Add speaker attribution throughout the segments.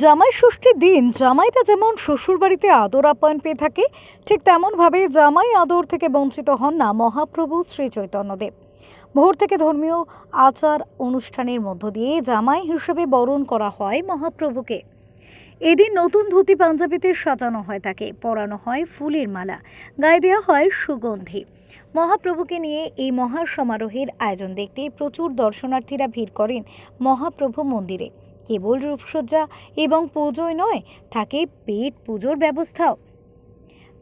Speaker 1: জামাই ষষ্ঠীর দিন, জামাইটা যেমন শ্বশুরবাড়িতে আদর আপ্যায়ন পেয়ে থাকে, ঠিক তেমনভাবে জামাই আদর থেকে বঞ্চিত হন না মহাপ্রভু শ্রী চৈতন্যদেব। ভোর থেকে ধর্মীয় আচার অনুষ্ঠানের মধ্য দিয়ে জামাই হিসেবে বরণ করা হয় মহাপ্রভুকে। এদিন নতুন ধুতি পাঞ্জাবিতে সাজানো হয় তাকে, পরানো হয় ফুলের মালা, গায়ে দেওয়া হয় সুগন্ধি। মহাপ্রভুকে নিয়ে এই মহা সমারোহের আয়োজন দেখতে প্রচুর দর্শনার্থীরা ভিড় করেন মহাপ্রভু মন্দিরে। কেবল রূপসজ্জা এবং পুজোয় নয়, থাকে পেট পুজোর ব্যবস্থাও।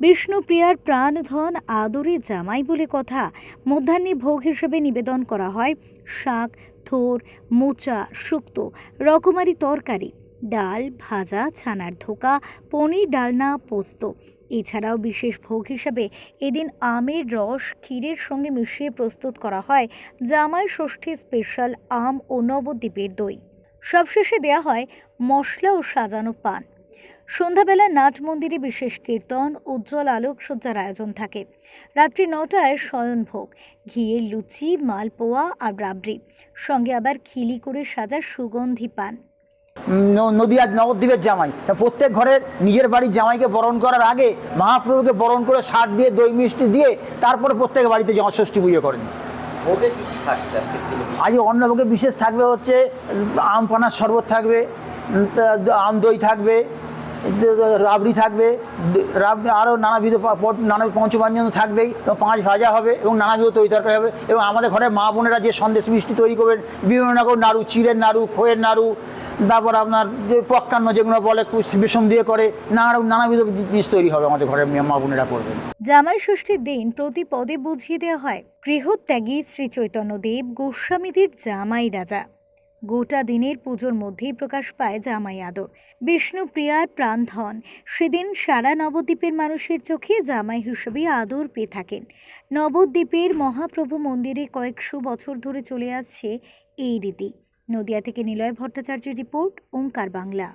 Speaker 1: বিষ্ণুপ্রিয়ার প্রাণধন আদরে জামাই বলে কথা। মধ্যাহ্নে ভোগ হিসেবে নিবেদন করা হয় শাক, থোর, মোচা, শুক্তো, রকমারি তরকারি, ডাল, ভাজা, ছানার ধোকা, পনির, ডালনা, পোস্ত। এছাড়াও বিশেষ ভোগ হিসাবে এদিন আমের রস ক্ষীরের সঙ্গে মিশিয়ে প্রস্তুত করা হয় জামাই ষষ্ঠী স্পেশাল আম ও নবদ্বীপের দই। সবশেষে দেয়া হয় মশলা ও সাজানো পান। সন্ধ্যাবেলা নাট মন্দিরে বিশেষ কীর্তন, উজ্জ্বল আলোকসজ্জার আয়োজন থাকে। রাত্রি নটায় শয়নভোগ, ঘিয়ের লুচি, মালপোয়া আর রাবড়ি। সঙ্গে আবার খিলি করে সাজা সুগন্ধি পান।
Speaker 2: নদিয়ার নবদ্বীপের জামাই। প্রত্যেক ঘরের নিজের বাড়ির জামাইকে বরণ করার আগে মহাপ্রভুকে বরণ করে সার দিয়ে দই মিষ্টি দিয়ে তারপরে প্রত্যেক বাড়িতে জমা ষষ্ঠী পুজো করেন।
Speaker 3: ভোগে কি থাকছে
Speaker 2: আজ অন্নভোগে বিশেষ থাকবে হচ্ছে, আম পানার শরবত থাকবে আম দই থাকবে রাবড়ি থাকবে রাবড়ি আরও নানাবিধ নানা পঞ্চপাঞ্জন থাকবেই, এবং পাঁচ ভাজা হবে, এবং নানাবিধ তৈরি তরকারি হবে, এবং আমাদের ঘরের মা বোনেরা যে সন্দেশ মিষ্টি তৈরি করবেন, বিভিন্ন রকম নাড়ু, চিড়ের নাড়ু, খোয়ের নাড়ু তারপর আপনার যে পক্কান্ন যেগুলো বলে বেসন দিয়ে করে, নানা নানাবিধ জিনিস তৈরি হবে আমাদের ঘরের মা বোনেরা করবেন।
Speaker 1: জামাই ষষ্ঠীর দিন প্রতি পদে বুঝিয়ে দেওয়া হয়, গৃহত্যাগী শ্রী চৈতন্যদেব গোস্বামীদের জামাই রাজা। গোটা দিনের পুজোর মধ্যেই প্রকাশ পায় জামাই আদর। বিষ্ণু বিষ্ণুপ্রিয়ার প্রাণধন, সেদিন সারা নবদ্বীপের মানুষের চোখে জামাই হিসেবে আদর পেয়ে থাকেন। নবদ্বীপের মহাপ্রভু মন্দিরে কয়েকশো বছর ধরে চলে আসছে এই রীতি। নদিয়া থেকে নিলয় ভট্টাচার্যের রিপোর্ট ওঙ্কার বাংলা।